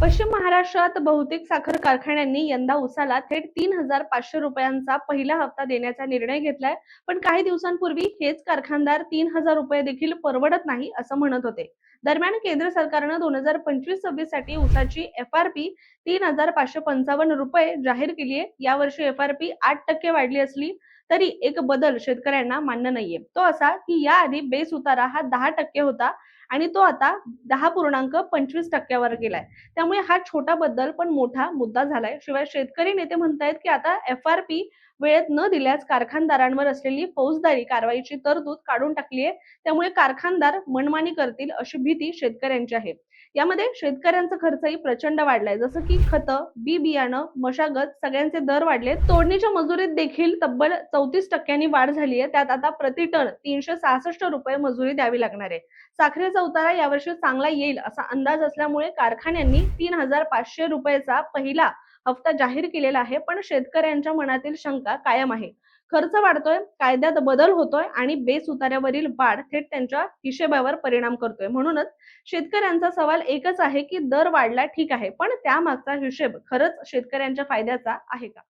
पश्चिम महाराष्ट्रात बहुतेक साखर कारखान्यांनी यंदा उसाला थेट तीन हजार पाचशे रुपयांचा पहिला हप्ता देण्याचा निर्णय घेतलाय. पण काही दिवसांपूर्वी हेच कारखानदार तीन हजार रुपये देखील परवडत नाही असं म्हणत होते. दरम्यान केंद्र सरकारनं दोन हजार पंचवीस सव्वीससाठी उसाची एफ आर पी तीन हजार पाचशे पंचावन्न रुपये जाहीर केली आहे यावर्षी एफ आर पी आठ टक्के वाढली असली तरी एक बदल शेतकऱ्यांना मान्य नाहीये. तो असा की याआधी बेस उतारा हा दहा टक्के होता आणि तो आता दहा पूर्णांक पंचवीस टक्क्यावर गेलाय. त्यामुळे हा छोटा बदल पण मोठा मुद्दा झालाय. शिवाय शेतकरी नेते म्हणतायत की आता एफ आर पी वेळेत न दिल्यास कारखानदारांवर असलेली फौजदारी कारवाईची तरतूद काढून टाकली आहे. त्यामुळे कारखानदार मनमानी करतील अशी भीती शेतकऱ्यांची आहे. यामध्ये शेतकऱ्यांचा खर्चही प्रचंड वाढलाय. जसं की खतं बी बियाणं मशागत सगळ्यांचे दर वाढले. तोडणीच्या मजुरीत देखील तब्बल चौतीस टक्क्यांनी वाढ झाली आहे. त्यात आता प्रति टन तीनशे सहासष्ट रुपये मजुरी द्यावी लागणार आहे. साखरेचा उतारा यावर्षी चांगला येईल असा अंदाज असल्यामुळे कारखान्यांनी तीन हजार पाचशे रुपयाचा पहिला हप्ता जाहीर केलेला आहे पण शेतकऱ्यांच्या मनातील शंका कायम आहे. खर्च वाढतोय कायद्यात बदल होतोय आणि बेस उतार्यावरील वाढ थेट त्यांच्या हिशेबावर परिणाम करतोय. म्हणूनच शेतकऱ्यांचा सवाल एकच आहे की दर वाढला ठीक आहे पण त्यामागचा हिशेब खरंच शेतकऱ्यांच्या फायद्याचा आहे का?